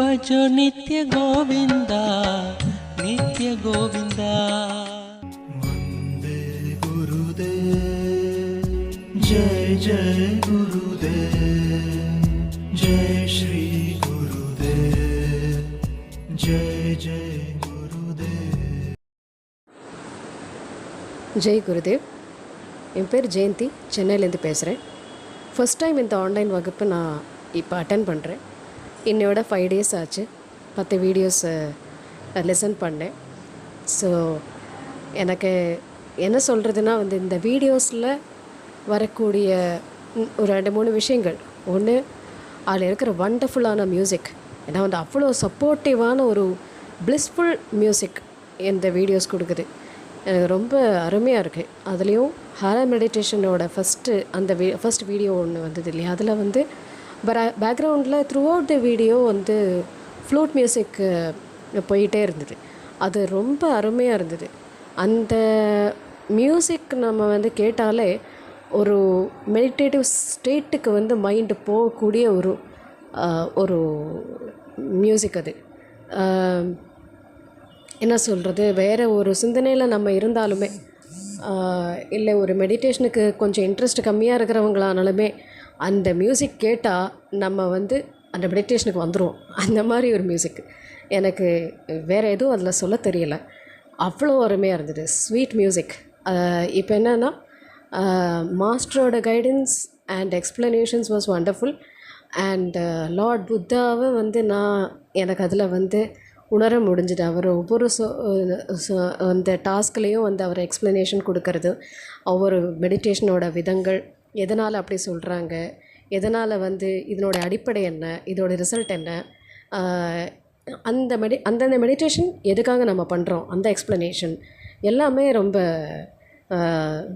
பஜோ நித்ய கோவிந்தா நித்ய கோவிந்தா वन्दे गुरुदे जय जय குருதே ஜெய श्री गुरुदे जय जय ஜெய் குருதேவ் என் பேர் ஜெயந்தி சென்னையிலேருந்து பேசுகிறேன் ஃபஸ்ட் டைம் இந்த ஆன்லைன் வகுப்பு நான் இப்போ அட்டன் பண்ணுறேன் இன்னையோட ஃபைவ் டேஸ் ஆச்சு. பத்து வீடியோஸை லெசன் பண்ணேன். ஸோ எனக்கு என்ன சொல்கிறதுனா வந்து இந்த வீடியோஸில் வரக்கூடிய ஒரு ரெண்டு மூணு விஷயங்கள். ஒன்று அதில் இருக்கிற வண்டர்ஃபுல்லான மியூசிக் ஏன்னா வந்து அவ்வளோ சப்போர்ட்டிவான ஒரு பிளிஸ்ஃபுல் மியூசிக் இந்த வீடியோஸ் கொடுக்குது. எனக்கு ரொம்ப அருமையாக இருக்குது அதுலேயும் ஹாரா மெடிடேஷனோட ஃபஸ்ட்டு அந்த வீ ஃபஸ்ட் வீடியோ ஒன்று வந்தது இல்லையா? அதில் வந்து பேக்ரவுண்டில் த்ரூ அவுட் த வீடியோ வந்து ஃப்ளூட் மியூசிக் போயிட்டே இருந்தது. அது ரொம்ப அருமையாக இருந்தது. அந்த மியூசிக் நம்ம வந்து கேட்டாலே ஒரு மெடிடேட்டிவ் ஸ்டேட்டுக்கு வந்து மைண்டு போகக்கூடிய ஒரு ஒரு மியூசிக் அது. என்ன சொல்கிறது வேறு ஒரு சிந்தனையில் நம்ம இருந்தாலுமே இல்லை ஒரு மெடிடேஷனுக்கு கொஞ்சம் இன்ட்ரெஸ்ட் கம்மியாக இருக்கிறவங்களானாலுமே அந்த மியூசிக் கேட்டால் நம்ம வந்து அந்த மெடிடேஷனுக்கு வந்துடுவோம் அந்த மாதிரி ஒரு மியூசிக் எனக்கு வேறு எதுவும் அதில் சொல்ல தெரியல. அவ்வளோ அருமையாக இருந்தது. ஸ்வீட் மியூசிக் இப்போ என்னென்னா மாஸ்டரோட guidance and explanations was wonderful and lord புத்தாவை வந்து நான் எனக்கு அதில் வந்து உணர முடிஞ்சுது. அவர் ஒவ்வொரு சொ- அந்த டாஸ்க்லேயும் வந்து அவர் எக்ஸ்ப்ளனேஷன் கொடுக்கறது ஒவ்வொரு மெடிடேஷனோட விதங்கள் எதனால் அப்படி சொல்கிறாங்க எதனால் வந்து இதனோட அடிப்படை என்ன இதோட ரிசல்ட் என்ன அந்த மெடி அந்தந்த மெடிடேஷன் எதுக்காக நம்ம பண்ணுறோம் அந்த எக்ஸ்ப்ளனேஷன் எல்லாமே ரொம்ப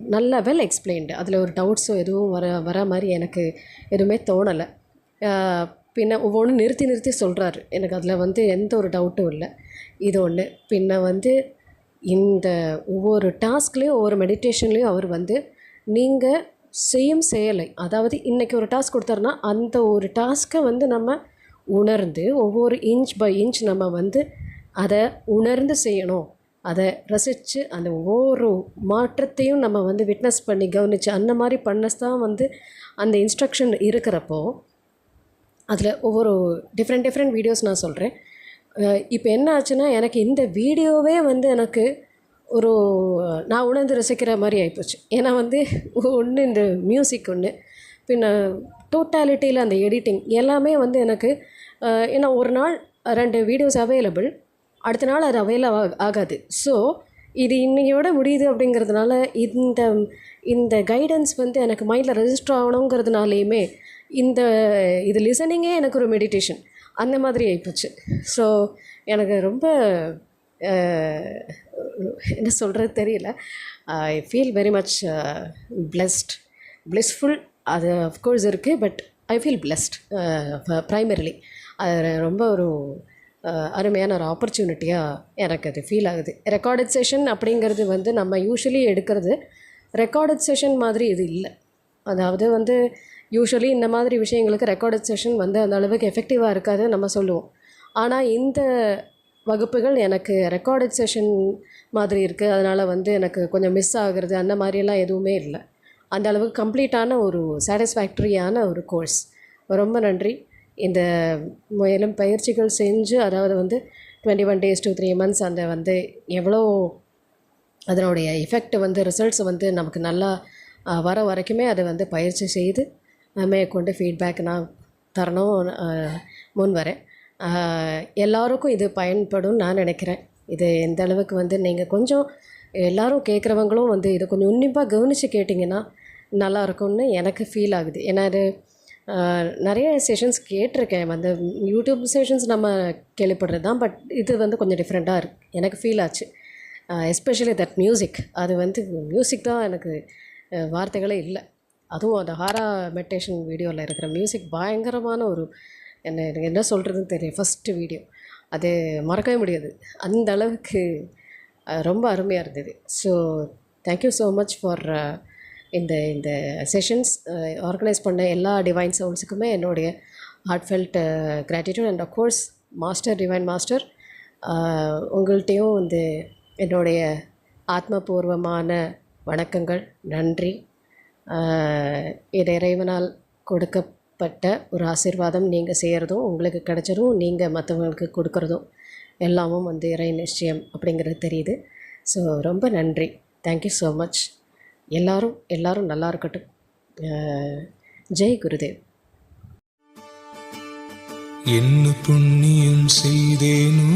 நல்லா வெல் எக்ஸ்பிளைன்டு அதில் ஒரு டவுட்ஸோ எதுவும் வர வர மாதிரி எனக்கு எதுவுமே தோணலை. பின்ன ஒவ்வொன்றும் நிறுத்தி நிறுத்தி சொல்கிறாரு எனக்கு அதில் வந்து எந்த ஒரு டவுட்டும் இல்லை. இது ஒன்று பின்ன வந்து இந்த ஒவ்வொரு டாஸ்க்லேயும் ஒவ்வொரு மெடிடேஷன்லேயும் அவர் வந்து நீங்கள் செய்யும் செயலை அதாவது இன்றைக்கி ஒரு டாஸ்க் கொடுத்தாருன்னா அந்த ஒரு டாஸ்க்கை வந்து நம்ம உணர்ந்து ஒவ்வொரு இன்ச் பை இன்ச் நம்ம வந்து அதை உணர்ந்து செய்யணும். அதை ரசித்து அந்த ஒவ்வொரு மாற்றத்தையும் நம்ம வந்து விட்னஸ் பண்ணி கவனித்து அந்த மாதிரி பண்ணஸ் தான் வந்து அந்த இன்ஸ்ட்ரக்ஷன் இருக்கிறப்போ அதில் ஒவ்வொரு டிஃப்ரெண்ட் டிஃப்ரெண்ட் வீடியோஸ் நான் சொல்கிறேன் இப்போ என்ன ஆச்சுன்னா எனக்கு இந்த வீடியோவே வந்து எனக்கு ஒரு நான் உணர்ந்து ரசிக்கிற மாதிரி ஆகிப்போச்சு ஏன்னா வந்து ஒன்று இந்த மியூசிக் ஒன்று பின்ன டோட்டாலிட்டியில் அந்த எடிட்டிங் எல்லாமே வந்து எனக்கு ஏன்னா ஒரு நாள் ரெண்டு வீடியோஸ் அவைலபிள் அடுத்த நாள் அது அவைலபிள் ஆகாது. ஸோ இது இன்னையோட முடியுது அப்படிங்கிறதுனால இந்த இந்த கைடன்ஸ் வந்து எனக்கு மைண்டில் ரெஜிஸ்டர் ஆகணுங்கிறதுனாலையுமே இந்த இது லிசனிங்கே எனக்கு ஒரு மெடிடேஷன் அந்த மாதிரி ஆகிப்போச்சு ஸோ எனக்கு ரொம்ப என்ன சொல்கிறது தெரியல. I feel very much blessed blessful அது அஃப்கோர்ஸ் இருக்குது but I feel blessed primarily அது ரொம்ப ஒரு அருமையான ஒரு ஆப்பர்ச்சுனிட்டியாக எனக்கு அது ஃபீல் ஆகுது. ரெக்கார்டட் செஷன் அப்படிங்கிறது வந்து நம்ம யூஸ்வலி எடுக்கிறது ரெக்கார்டட் செஷன் மாதிரி இது இல்லை. அதாவது வந்து யூஸ்வலி இந்த மாதிரி விஷயங்களுக்கு ரெக்கார்டட் செஷன் வந்து அந்த அளவுக்கு எஃபெக்டிவாக இருக்காது நம்ம சொல்லுவோம். ஆனால் இந்த வகுப்புகள் எனக்கு ரெக்கார்டட் செஷன் மாதிரி இருக்குது அதனால் வந்து எனக்கு கொஞ்சம் மிஸ் ஆகுறது அந்த மாதிரியெல்லாம் எதுவுமே இல்லை. அந்த அளவுக்கு கம்ப்ளீட்டான ஒரு சாட்டிஸ்ஃபேக்டரியான ஒரு கோர்ஸ் ரொம்ப நன்றி. இந்த மேலும் பயிற்சிகள் செஞ்சு அதாவது வந்து twenty one days two three months அந்த வந்து எவ்வளோ அதனுடைய எஃபெக்ட் வந்து ரிசல்ட்ஸ் வந்து நமக்கு நல்லா வர வரைக்குமே அதை வந்து பயிற்சி செய்து மேற்கொண்டு ஃபீட்பேக் நான் தரணும் முன் வரேன். எல்லாருக்கும் இது பயன்படும் நான் நினைக்கிறேன். இது எந்த அளவுக்கு வந்து நீங்கள் கொஞ்சம் எல்லோரும் கேட்குறவங்களும் வந்து இதை கொஞ்சம் உன்னிப்பாக கவனித்து கேட்டிங்கன்னா நல்லா இருக்கும்னு எனக்கு ஃபீல் ஆகுது. ஏன்னா அது நிறைய செஷன்ஸ் கேட்டிருக்கேன். வந்து யூடியூப் செஷன்ஸ் நம்ம கேள்விப்படுறது தான் பட் இது வந்து கொஞ்சம் டிஃப்ரெண்ட்டாக இருக்கு. எனக்கு ஃபீல் ஆச்சு. எஸ்பெஷலி தட் மியூசிக் அது வந்து மியூசிக் தான் எனக்கு வார்த்தைகளே இல்லை. அதுவும் அந்த ஹாரா மெடிடேஷன் வீடியோவில் இருக்கிற மியூசிக் பயங்கரமான ஒரு என்ன எனக்கு என்ன சொல்கிறதுன்னு தெரியும் ஃபஸ்ட்டு வீடியோ அது மறக்கவே முடியாது. அந்த அளவுக்கு ரொம்ப அருமையாக இருந்தது. So thank you so much for இந்த இந்த செஷன்ஸ் ஆர்கனைஸ் பண்ண எல்லா டிவைன் சவுல்ஸுக்குமே என்னுடைய heartfelt gratitude and of course master divine master உங்கள்கிட்டையும் வந்து என்னுடைய ஆத்மபூர்வமான வணக்கங்கள் நன்றி. இது இறைவனால் கொடுக்கப்பட்ட ஒரு ஆசீர்வாதம் நீங்கள் செய்கிறதும் உங்களுக்கு கிடைச்சதும் நீங்கள் மற்றவங்களுக்கு கொடுக்குறதும் எல்லாமும் வந்து இறை நிச்சயம் அப்படிங்கிறது தெரியுது. ஸோ ரொம்ப நன்றி. தேங்க்யூ ஸோ மச் எல்லாரும் எல்லாரும் நல்லா இருக்கட்டும். ஜெய் குருதேவ். என்ன புண்ணியம் செய்தேனோ